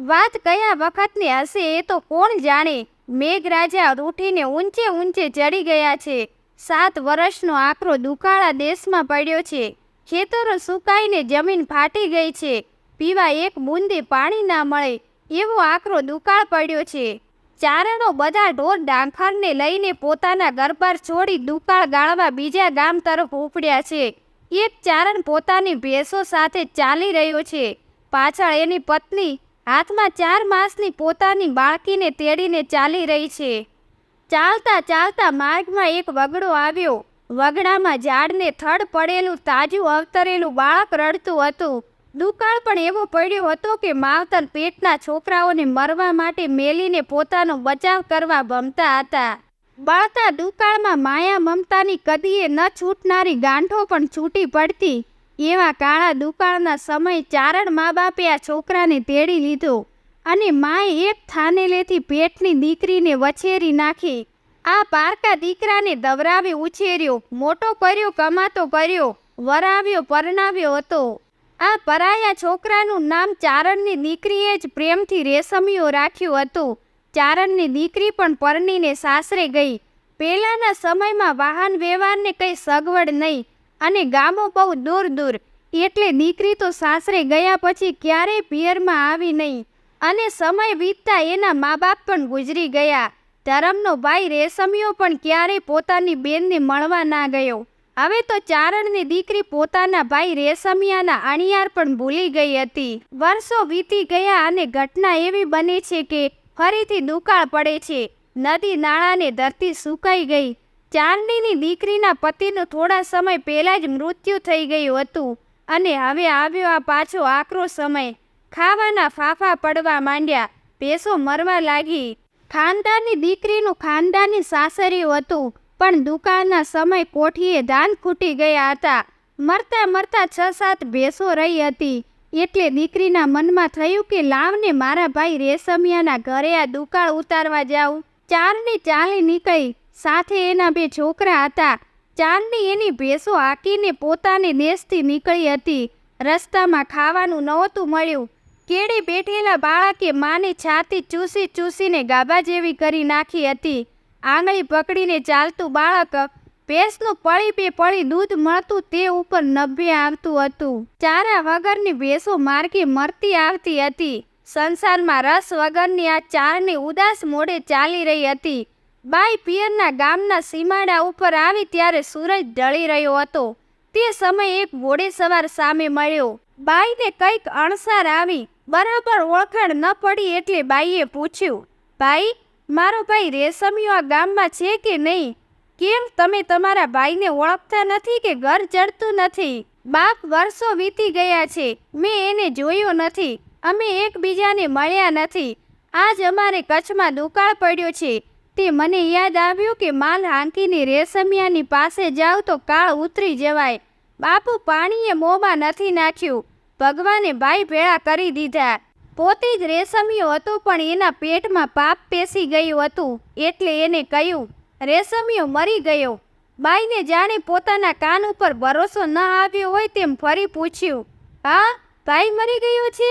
વાત કયા વખતની હશે એ તો કોણ જાણે? મેઘરાજા ઉઠીને ઊંચે ઊંચે ચડી ગયા છે. સાત વર્ષનો આકરો દુકાળા દેશમાં પડ્યો છે. ખેતરો સુકાઈને જમીન ફાટી ગઈ છે. પીવા એક બુંદી પાણી ના મળે એવો આકરો દુકાળ પડ્યો છે. ચારણો બધા ઢોર ડાંખરને લઈને પોતાના ગરબાર છોડી દુકાળ ગાળવા બીજા ગામ તરફ ઉપડ્યા છે. એક ચારણ પોતાની ભેંસો સાથે ચાલી રહ્યો છે. પાછળ એની પત્ની હાથમાં ચાર માસની પોતાની બાળકીને તેડીને ચાલી રહી છે. ચાલતા ચાલતા માર્ગમાં એક વગડો આવ્યો. વગડામાં ઝાડને થડ પડેલું, તાજું, અવતરેલું બાળક રડતું હતું. દુકાળ પણ એવો પડ્યો હતો કે માવતર પેટના છોકરાઓને મરવા માટે મેલીને પોતાનો બચાવ કરવા ભમતા હતા. બળતા દુકાળમાં માયા મમતાની કદીએ ન છૂટનારી ગાંઠો પણ છૂટી પડતી. એવા કાળા દુકાળના સમય ચારણ મા બાપે આ છોકરાને તેડી લીધો અને માએ એક થાનેલેથી પેટની દીકરીને વછેરી નાખી. આ પારકા દીકરાને દવરાવી ઉછેર્યો, મોટો કર્યો, કમાતો કર્યો, વરાવ્યો, પરણાવ્યો હતો. આ પરાયા છોકરાનું નામ ચારણની દીકરીએ જ પ્રેમથી રેશમિયો રાખ્યું હતું. ચારણની દીકરી પણ પરણીને સાસરે ગઈ. પહેલાંના સમયમાં વાહન વ્યવહારને કંઈ સગવડ નહીં. અને ગામો બહુ દૂર દૂર. એટલે દીકરી તો સાસરે ગયા પછી ક્યારેય પિયરમાં આવી નહીં. અને સમય વીતતા એના મા બાપ પણ ગુજરી ગયા. ધરમનો ભાઈ રેશમિયો પણ ક્યારેય પોતાની બેનને મળવા ના ગયો. હવે તો ચારણની દીકરી પોતાના ભાઈ રેશમિયાના અણિયાર પણ ભૂલી ગઈ હતી. વર્ષો વીતી ગયા અને ઘટના એવી બને છે કે ફરીથી દુકાળ પડે છે. નદી નાળાને ધરતી સુકાઈ ગઈ. ચાંદનીની દીકરીના પતિનું થોડા સમય પહેલાં જ મૃત્યુ થઈ ગયું હતું અને હવે આવ્યો આ પાછો આકરો સમય. ખાવાના ફાફા પડવા માંડ્યા. ભેંસો મરવા લાગી. ખાનદાની દીકરીનું ખાનદાની સાસરિયું હતું, પણ દુકાળના સમય કોઠીએ ધાન ખૂટી ગયા હતા. મરતા મરતા છ સાત ભેંસો રહી હતી. એટલે દીકરીના મનમાં થયું કે લાવને મારા ભાઈ રેશમિયાના ઘરે આ દુકાળ ઉતારવા જાઉં. ચારની ચાલી નીકળી. સાથે એના બે છોકરા હતા. ચાંદની એની ભેંસો હાંકીને પોતાની દેશથી નીકળી હતી. રસ્તામાં ખાવાનું નહોતું મળ્યું. કેળે બેઠેલા બાળકે માની છાતી ચૂસી ચૂસીને ગાભા જેવી કરી નાખી હતી. આંગળી પકડીને ચાલતું બાળક ભેંસનું પળી બે પળી દૂધ મળતું તે ઉપર નભે આવતું હતું. ચારા વગરની ભેંસો માર્ગે મરતી આવતી હતી. સંસારમાં રસ વગરની આ ચારની ઉદાસ મોડે ચાલી રહી હતી. બાઈ પિયરના ગામના સીમાડા ઉપર આવી ત્યારે સૂરજ ઢળી રહ્યો હતો. તે સમયે એક ઘોડે સવાર સામે મળ્યો. બાઈને કંઈક અણસાર આવી બરાબર ઓળખાણ ન પડી એટલે બાઈએ પૂછ્યું ભાઈ મારો ભાઈ રેશમિયો આ ગામમાં છે કે નહીં? કેમ તમે તમારા ભાઈને ઓળખતા નથી કે ઘર ચડતું નથી? બાપ વર્ષો વીતી ગયા છે, મેં એને જોયો નથી. અમે એકબીજાને મળ્યા નથી. આજ અમારે કચ્છમાં દુકાળ પડ્યો છે. તે મને યાદ આવ્યું કે માલ હાંકીને રેશમિયાની પાસે જાવ તો કાળ ઉતરી જવાય. બાપુ પાણીએ મોંમાં નથી નાખ્યું. ભગવાને ભાઈ ભેળા કરી દીધા. પોતે જ રેશમિયો હતો પણ એના પેટમાં પાપ પેસી ગયું હતું. એટલે એને કહ્યું, રેશમિયો મરી ગયો. બાઈને જાણે પોતાના કાન ઉપર ભરોસો ન આવ્યો હોય તેમ ફરી પૂછ્યું, હા, ભાઈ મરી ગયો છે?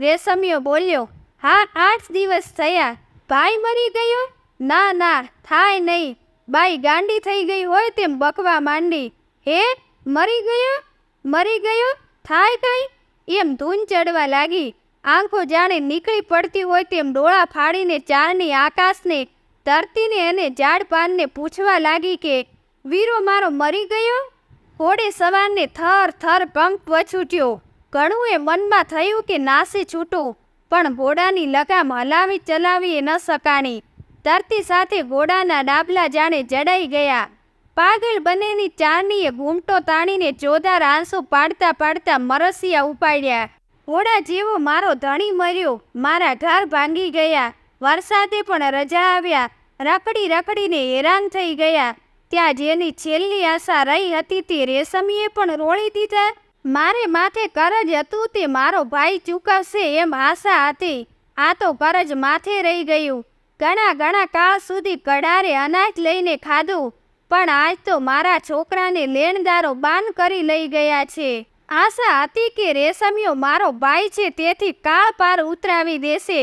રેશમિયો બોલ્યો, હા, આઠ દિવસ થયા. ભાઈ મરી ગયો? ના ના, થાય નહીં. બાઈ ગાંડી થઈ ગઈ હોય તેમ બકવા માંડી. હે, મરી ગયો? મરી ગયો? થાય કંઈ? એમ ધૂન ચડવા લાગી. આંખો જાણે નીકળી પડતી હોય તેમ ડોળા ફાડીને ચારની આકાશને, ધરતીને અને ઝાડ પાનને પૂછવા લાગી કે, વીરો મારો મરી ગયો? ઘોડે સવારને થર થર પંખ વછૂટ્યો. ઘણું એ મનમાં થયું કે નાસી છૂટો, પણ ઘોડાની લગામ હલાવી ચલાવી એ ન સકાણી ધરતી સાથે ઘોડાના ડાબલા જાણે જડાઈ ગયા. પાગલ બંનેની ચારણીએ ઘૂમટો તાણીને જોદાર આંસુ પાડતા પાડતા મરસિયા ઉપાડ્યા. ઘોડા જેવો મારો ધણી મર્યો, મારા ઘર ભાંગી ગયા. વરસાદે પણ રજા આવ્યા. રખડી રખડીને હેરાન થઈ ગયા. ત્યાં જેની છેલ્લી આશા રહી હતી તે રેશમીએ પણ રોળી દીધા. મારે માથે કરજ હતું તે મારો ભાઈ ચૂકવશે એમ આશા હતી. આ તો કરજ માથે રહી ગયું. ઘણા ઘણા કાળ સુધી કડારે અનાજ લઈને ખાધું, પણ આજ તો મારા છોકરાને લેણદારો બાન કરી લઈ ગયા છે. આશા હતી કે રેશમિયો મારો ભાઈ છે તેથી કાળ પાર ઉતરાવી દેશે.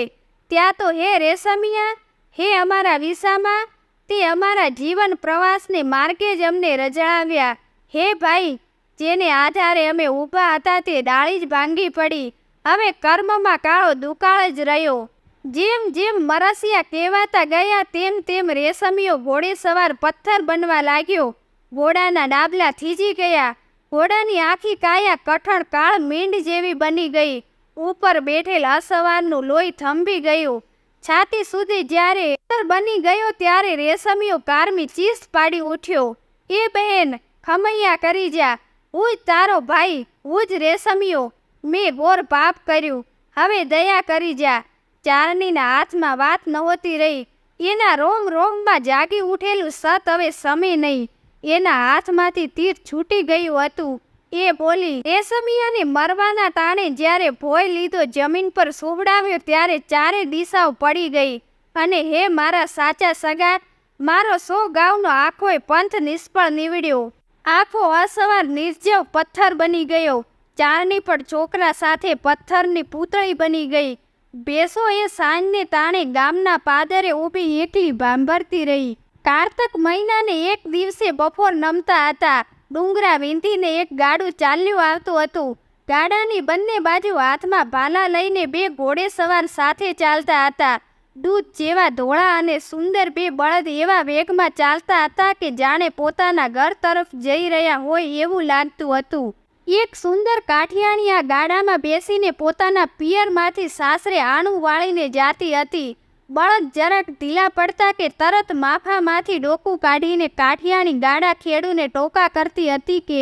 ત્યાં તો હે રેશમિયા, હે અમારા વિસામાં, તે અમારા જીવન પ્રવાસને માર્ગે જ અમને રજાવ્યા. હે ભાઈ, જેને આધારે અમે ઊભા હતા તે ડાળી જ ભાંગી પડી. હવે કર્મમાં કાળો દુકાળ જ રહ્યો. જેમ જેમ મરસિયા કહેવાતા ગયા, તેમ તેમ રેશમિયો ઘોડે સવાર પથ્થર બનવા લાગ્યો. ઘોડાના ડાબલા થીજી ગયા. ઘોડાની આખી કાયા કઠણ કાળ મીંડ જેવી બની ગઈ. ઉપર બેઠેલ અસવારનું લોહી થંભી ગયું. છાતી સુધી જ્યારે પથ્થર બની ગયો, ત્યારે રેશમિયો કારમી ચીસ પાડી ઉઠ્યો. એ બહેન, ખમૈયા કરી જા. હું તારો ભાઈ હું જ રેશમિયો મેં ઘોર પાપ કર્યું. હવે દયા કરી જા. ચારણીના હાથમાં વાત નહોતી રહી. એના રોમ રોમમાં જાગી ઉઠેલું સત હવે સમી નહીં. એના હાથમાંથી તીર છૂટી ગયું હતું. એ બોલી રેશમિયાને મરવાના તાણે જ્યારે ભોય લીધો જમીન પર સુવડાવ્યો ત્યારે ચારે દિશાઓ પડી ગઈ. અને હે મારા સાચા સગા, મારો સો ગાઉનો આખોય પંથ નિષ્ફળ નીવડ્યો. આખો અસવાર નિર્જવ પથ્થર બની ગયો. ચારની પણ છોકરા સાથે પથ્થરની પૂતળી બની ગઈ. બેસો એ સાંજને તાણે ગામના પાદરે ઊભી એકલી ભાંભરતી રહી. કારતક મહિનાને એક દિવસે બપોર નમતા હતા. ડુંગરા વીંધીને એક ગાડું ચાલ્યું આવતું હતું. ગાડાની બંને બાજુ હાથમાં ભાલા લઈને બે ઘોડે સવાર સાથે ચાલતા હતા. દૂધ જેવા ધોળા અને સુંદર બે બળદ એવા વેગમાં ચાલતા હતા કે જાણે પોતાના ઘર તરફ જઈ રહ્યા હોય એવું લાગતું હતું. એક સુંદર કાઠિયાણી આ ગાડામાં બેસીને પોતાના પિયરમાંથી સાસરે આણું વાળીને જાતી હતી. બળદ જરાક ઢીલા પડતા કે તરત માફામાંથી ડોકું કાઢીને કાઠિયાણી ગાડા ખેડૂને ટોકા કરતી હતી કે,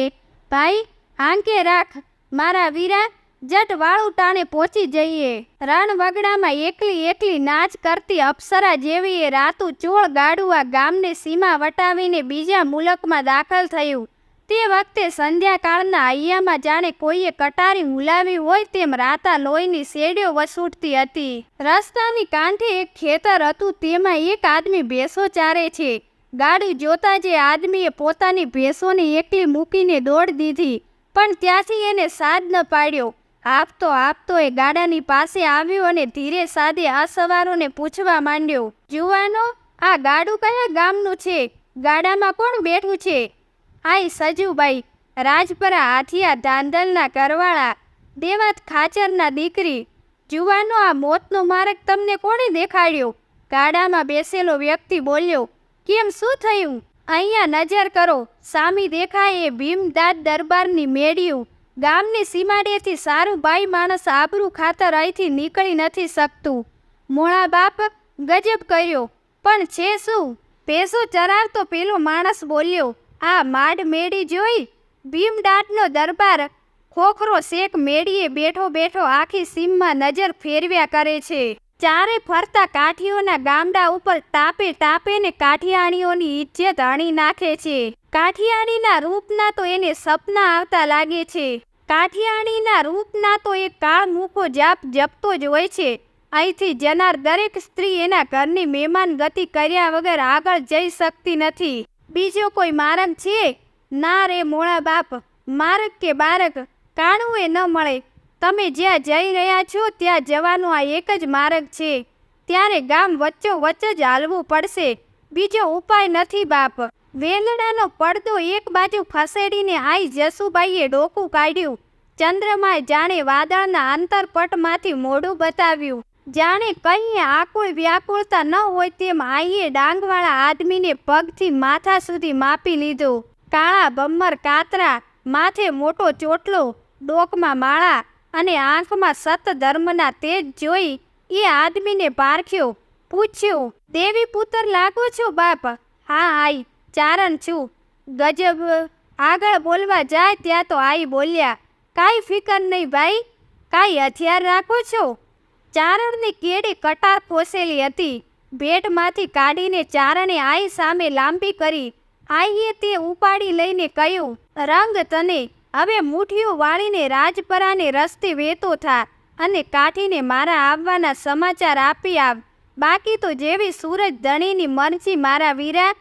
ભાઈ, હાંકે રાખ, મારા વીરા, જટ વાળું ટાણે પહોંચી જઈએ. રણવગડામાં એકલી એકલી નાચ કરતી અપ્સરા જેવી એ રાતું ચોળ ગાડું આ ગામને સીમા વટાવીને બીજા મુલકમાં દાખલ થયું. તે વખતે સંધ્યાકાળના હૈયામાં જાણે કોઈએ કટારી હુલાવી હોય તેમ રાતા લોહીની શેડીઓ વસૂટતી હતી. રસ્તાની કાંઠે એક ખેતર હતું, તેમાં એક આદમી ભેંસો ચારે છે. ગાડી જોતા જે આદમીએ પોતાની ભેંસોને એકલી મૂકીને દોડ દીધી, પણ ત્યાંથી એને સાદ ન પાડ્યો. આપતો આપતો એ ગાડાની પાસે આવ્યો અને ધીરે સાદે આ સવારોને પૂછવા માંડ્યો, જુવાનો, આ ગાડું કયા ગામનું છે? ગાડામાં કોણ બેઠું છે? આઈ સજુબાઈ રાજપરા હાથિયા ધાંધલના કરવાળા દેવાત ખાચરના દીકરી જુવાનો આ મોતનો માર્ગ તમને કોણે દેખાડ્યો? ગાડામાં બેસેલો વ્યક્તિ બોલ્યો, કેમ શું થયું? અહીંયા નજર કરો, સામી દેખાય એ ભીમદાદ દરબારની મેળ્યું ગામની સીમાડેથી સારું બાઈ માણસ આબરૂ ખાતર અહીંથી નીકળી નથી શકતું. મોળા બાપ ગજબ કર્યો, પણ છે શું? ભેંસો ચરાવતો પેલો માણસ બોલ્યો આ માડ મેળી જોઈ ભીમદાદનો દરબાર ખોખરો શેખ મેળીએ બેઠો બેઠો આખી સીમમાં નજર ફેરવ્યા કરે છે. ચારે ફરતા કાઠીઓના ગામડા ઉપર ટાપે તાપે ને કાઠિયાણીઓની ઇજ્જત હણી નાખે છે. કાઠિયાણીના રૂપના તો એને સપના આવતા લાગે છે. કાઠિયાણીના રૂપના તો એ કાળ મૂકો જાપ જપતો જ હોય છે. અહીંથી જનાર દરેક સ્ત્રી એના ઘરની મહેમાન ગતિ કર્યા વગર આગળ જઈ શકતી નથી. બીજો કોઈ માર્ગ છે? ના રે મોળા બાપ માર્ગ કે બારક કાણું એ ન મળે. તમે જ્યાં જઈ રહ્યા છો, ત્યાં જવાનો આ એક જ માર્ગ છે. ત્યારે ગામ વચ્ચો વચ્ચ જ હાલવું પડશે. બીજો ઉપાય નથી બાપ. વેલડાનો પડદો એક બાજુ ફસેડીને આઈ જસુબાઈએ ડોકું કાઢ્યું. ચંદ્રમાએ જાણે વાદળના આંતરપટમાંથી મોઢું બતાવ્યું. જાણે કહીએ આકુળ વ્યાકુળતા ન હોય તેમ આઈએ ડાંગવાળા આદમીને પગથી માથા સુધી માપી લીધો. કાળા બમ્મર કાતરા, માથે મોટો ચોટલો, ડોકમાં માળા અને આંખમાં સત ધર્મના તેજ જોઈ એ આદમીને પારખ્યો, પૂછ્યું, દેવી પુત્ર, લાગો છો બાપ? હા, આઈ, ચારણ છું. ગજબ, આગળ બોલવા જાય ત્યાં તો આઈ બોલ્યા. કાંઈ ફિકર નહીં ભાઈ, કાંઈ હથિયાર રાખો છો? ચારણની કેડી કટાર પોસેલી હતી. ભેટમાંથી કાઢીને ચારણે આઈ સામે લાંબી કરી. આઈએ તે ઉપાડી લઈને કહ્યું, રંગ તને. હવે મુઠીઓ વાળીને રાજપરાને રસ્તે વેતો થા અને કાઠીને મારા આવવાના સમાચાર આપી આવ. બાકી તો જેવી સૂરજ ધણીની મરજી મારા વીરા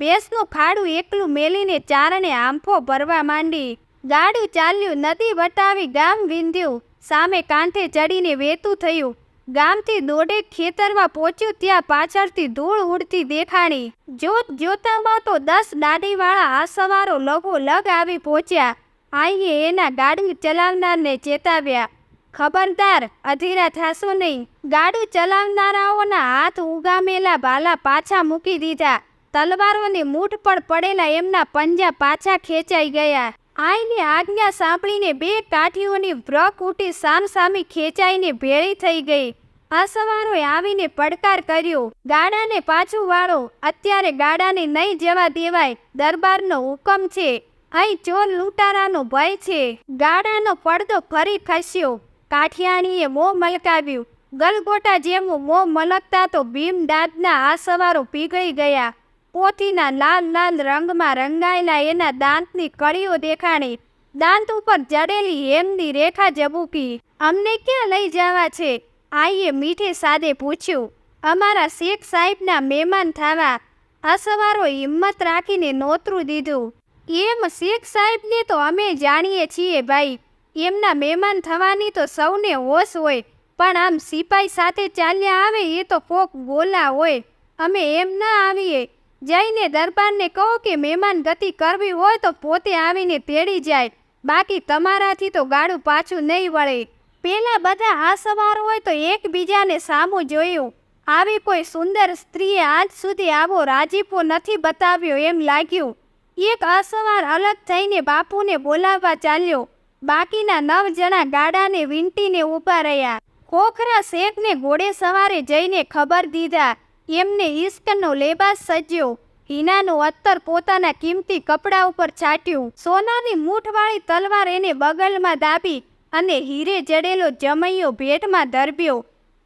ભેંસનું ખાડું એકલું મેલીને ચારણે આંફો ભરવા માંડી. ગાડું ચાલ્યું, નદી વટાવી ગામ વિંધ્યું. સામે કાંઠે ચડીને વેતું થયું. ગામથી દોઢેક ખેતરમાં પહોંચ્યું, ત્યાં પાછળથી ધૂળ ઉડતી દેખાણી. જોત જોતામાં તો દસ દાડીવાળા આ સવારો લઘો લગ આવી પહોંચ્યા. આઈએ એના ગાડું ચલાવનારને ચેતાવ્યા. ખબરદાર, અધીરા થાશો નહીં. ગાડું ચલાવનારાઓના હાથ ઉગામેલા ભાલા પાછા મૂકી દીધા. તલવારોની મૂઠ પર પડેલા એમના પંજા પાછા ખેંચાઈ ગયા. આઈની આજ્ઞા સાંભળીને બે કાઠીઓની વ્રક ઉઠી સામસામી ખેંચાઈને ભેળી થઈ ગઈ. અસવારોએ આવીને પડકાર કર્યો. ગાડાને પાછું વાળો. અત્યારે ગાડાને નહીં જવા દેવાય. દરબારનો હુકમ છે. અહીં ચોર લૂંટારાનો ભય છે. ગાડાનો પડદો ફરી ખસ્યો. કાઠિયાણીએ મોં મલકાવ્યું. ગલગોટા જેવું મોં મલકતા તો ભીમ દાદના આ સવારો પીગળી ગયા. પોતીના લાલ લાલ રંગમાં રંગાયેલા એના દાંતની કળીઓ દેખાણી. દાંત ઉપર જડેલી હેમની રેખા જબૂકી અમને ક્યાં લઈ જવા છે? આઈએ મીઠે સાદે પૂછ્યું. અમારા શેખ સાહેબના મહેમાન થવા. અસવારો હિંમત રાખીને નોતરું દીધું. એમ શેખ સાહેબને તો અમે જાણીએ છીએ ભાઈ. એમના મહેમાન થવાની તો સૌને હોશ હોય. પણ આમ સિપાઈ સાથે ચાલ્યા આવે એ તો કોક ગોલા હોય. અમે એમ ના આવીએ. જઈને દરબારને કહો કે મહેમાન ગતિ કરવી હોય તો પોતે આવીને તેડી જાય. બાકી તમારાથી તો ગાડું પાછું નહીં વળે. પહેલાં બધા આ સવાર હોય તો એકબીજાને સામું જોયું. આવી કોઈ સુંદર સ્ત્રીએ આજ સુધી આવો રાજીપો નથી બતાવ્યો એમ લાગ્યું. એક અસવાર અલગ થઈને બાપુને બોલાવવા ચાલ્યો. બાકીના નવ જણા ગાડાને વીંટીને ઊભા રહ્યા. ખોખરા શેખને ઘોડે સવારે જઈને ખબર દીધા. એમને ઈશ્કનો લેબાસ સજ્યો. હિનાનું અત્તર પોતાના કિંમતી કપડા ઉપર છાટ્યું સોનાની મૂઠવાળી તલવાર એને બગલમાં દાબી અને હીરે જડેલો જમૈયો ભેટમાં ધરબ્યો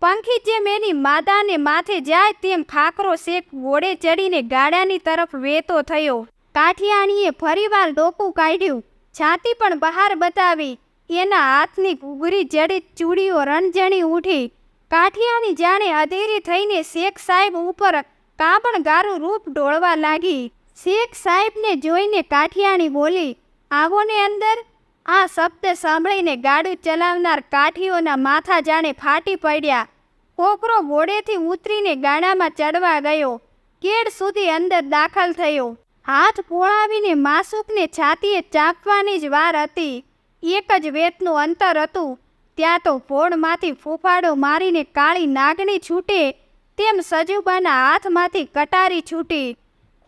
પંખી જેમ એની માદાને માથે જાય તેમ ખાખરો શેક ઘોડે ચડીને ગાડાની તરફ વેતો થયો. કાઠિયાણીએ ફરીવાર ડોકું કાઢ્યું. છાતી પણ બહાર બતાવી. એના હાથની ઘૂઘરી જડિત ચૂડીઓ રણજણી ઉઠી. કાઠિયાણી જાણે અધીરી થઈને શેખ સાહેબ ઉપર કાબણ ગારું રૂપ ઢોળવા લાગી. શેખ સાહેબને જોઈને કાઠિયાણી બોલી, આવો ને અંદર. આ શબ્દ સાંભળીને ગાડું ચલાવનાર કાઠીઓના માથા જાણે ફાટી પડ્યા. કોકરો ઘોડેથી ઉતરીને ગાડામાં ચડવા ગયો. કેડ સુધી અંદર દાખલ થયો. હાથ પોળાવીને માસુકને છાતીએ ચાપવાની જ વાર હતી. એક જ વેતનું અંતર હતું. ત્યાં તો ફોડમાંથી ફૂફાડો મારીને કાળી નાગણી છૂટે, તેમ સજુબાના હાથમાંથી કટારી છૂટી.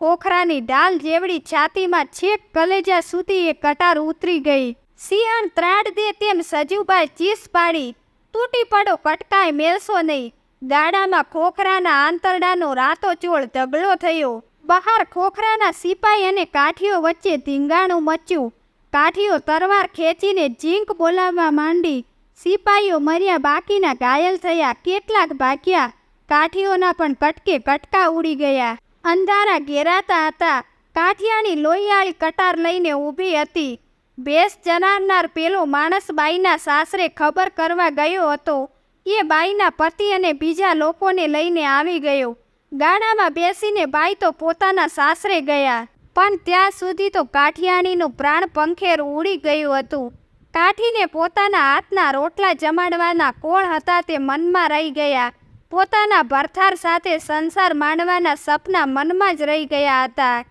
ખોખરાની ડાલ જેવડી છાતીમાં છેક કલેજા સુધી એ કટાર ઉતરી ગઈ. સિંહણ ત્રાડ દે તેમ સજુબાઈ ચીસ પાડી. તૂટી પડો કટકાય મેલશો નહીં. ગાડામાં ખોખરાના આંતરડાનો રાતો ચોળ ઢગલો થયો. બહાર ખોખરાના સિપાઈ અને કાઠીઓ વચ્ચે ધીંગાણું મચ્યું. કાઠીઓ તરવાર ખેંચીને ઝીંક બોલાવવા માંડી. સિપાઈઓ મર્યા બાકીના ઘાયલ થયા. કેટલાક ભાગ્યા. કાઠીઓના પણ કટકે કટકા ઉડી ગયા. અંધારા ઘેરાતા હતા. કાઠિયાની લોહિયાળી કટાર લઈને ઊભી હતી. ભેસ જનારનાર પેલો માણસ બાઈના સાસરે ખબર કરવા ગયો હતો. એ બાઈના પતિ અને બીજા લોકોને લઈને આવી ગયો. ગાડામાં બેસીને બાઈ તો પોતાના સાસરે ગયા. પણ ત્યાં સુધી તો કાઠિયાણીનું પ્રાણ પંખેર ઉડી ગયું હતું. કાઠીને પોતાના હાથના રોટલા જમાડવાના કોણ હતા તે મનમાં રહી ગયા. પોતાના ભરથાર સાથે સંસાર માંડવાના સપના મનમાં જ રહી ગયા હતા.